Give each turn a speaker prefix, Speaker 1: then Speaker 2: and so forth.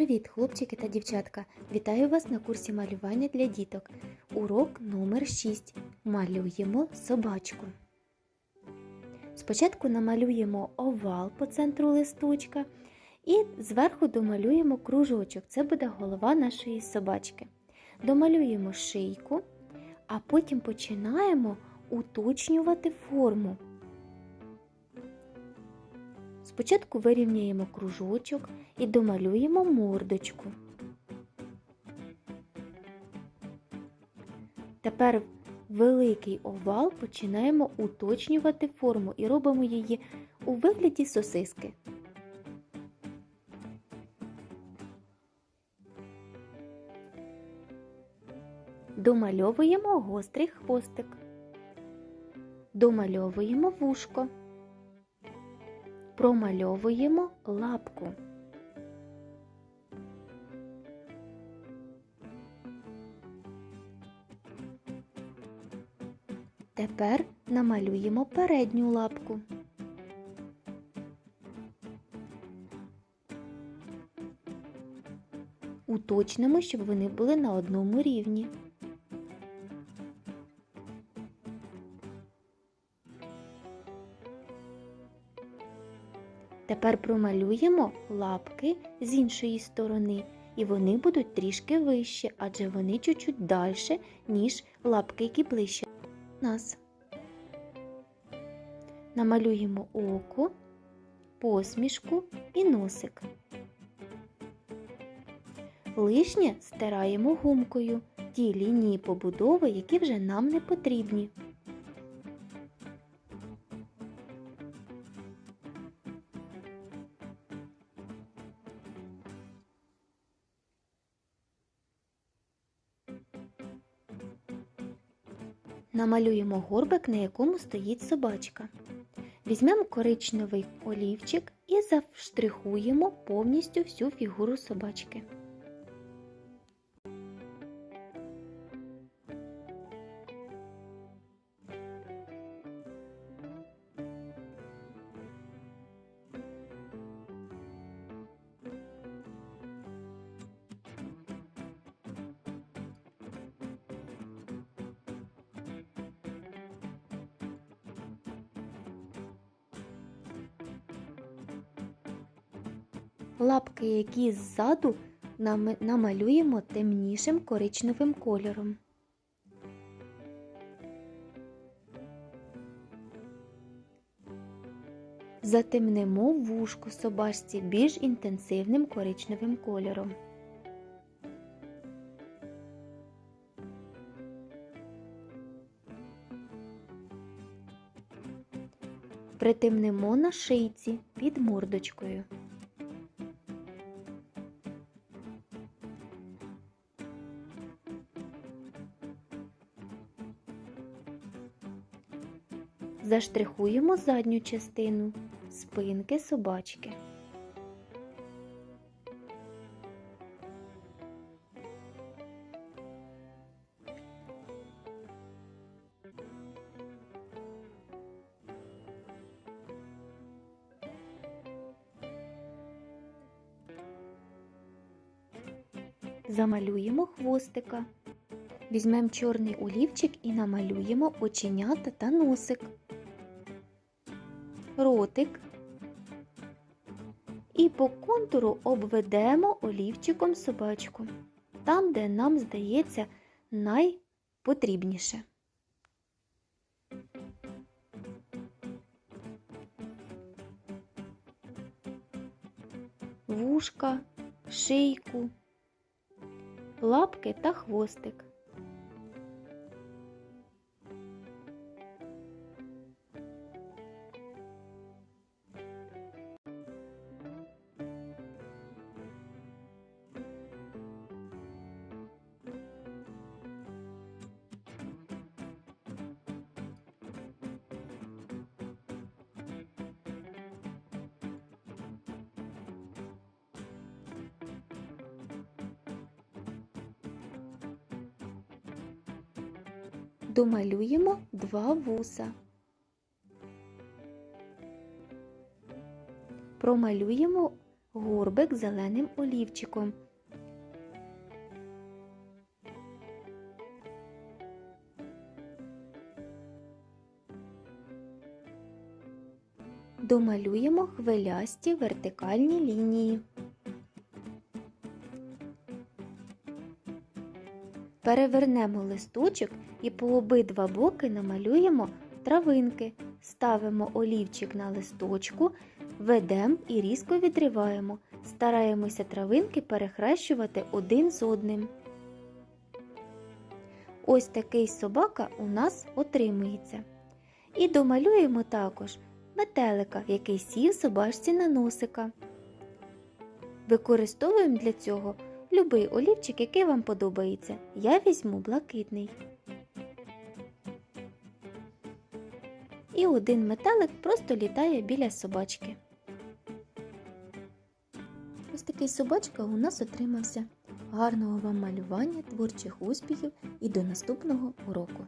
Speaker 1: Привіт, хлопчики та дівчатка! Вітаю вас на курсі малювання для діток. Урок номер 6. Малюємо собачку. Спочатку намалюємо овал по центру листочка і зверху домалюємо кружочок. Це буде голова нашої собачки. Домалюємо шийку, а потім починаємо уточнювати форму. Спочатку вирівняємо кружочок і домалюємо мордочку. Тепер великий овал починаємо уточнювати форму і робимо її у вигляді сосиски. Домальовуємо гострий хвостик. Домальовуємо вушко промальовуємо лапку. Тепер намалюємо передню лапку. Уточнимо, щоб вони були на одному рівні. Тепер промалюємо лапки з іншої сторони, і вони будуть трішки вище, адже вони чуть-чуть далі, ніж лапки, які ближче до нас. Намалюємо око, посмішку і носик. Лишнє стираємо гумкою ті лінії побудови, які вже нам не потрібні. Намалюємо горбик, на якому стоїть собачка. Візьмемо коричневий олівчик і завштрихуємо повністю всю фігуру собачки. Лапки, які ззаду нам- намалюємо темнішим коричневим кольором. Затемнимо вушко собачці більш інтенсивним коричневим кольором. Притемнимо на шийці під мордочкою. Заштрихуємо задню частину спинки собачки. Замалюємо хвостика. Візьмемо чорний олівчик і намалюємо оченята та носик, ротик. І по контуру обведемо олівчиком собачку, там, де нам здається найпотрібніше. Вушка, шийку, лапки та хвостик. Домалюємо два вуса. Промалюємо горбик зеленим олівчиком. Домалюємо хвилясті вертикальні лінії. Перевернемо листочок і по обидва боки намалюємо травинки. Ставимо олівчик на листочку, ведемо і різко відриваємо. Стараємося травинки перехрещувати один з одним. Ось такий собака у нас отримується. І домалюємо також метелика, який сів собачці на носика. Використовуємо для цього любий олівчик, який вам подобається. Я візьму блакитний. І один метелик просто літає біля собачки. Ось такий собачка у нас отримався. Гарного вам малювання, творчих успіхів і до наступного уроку!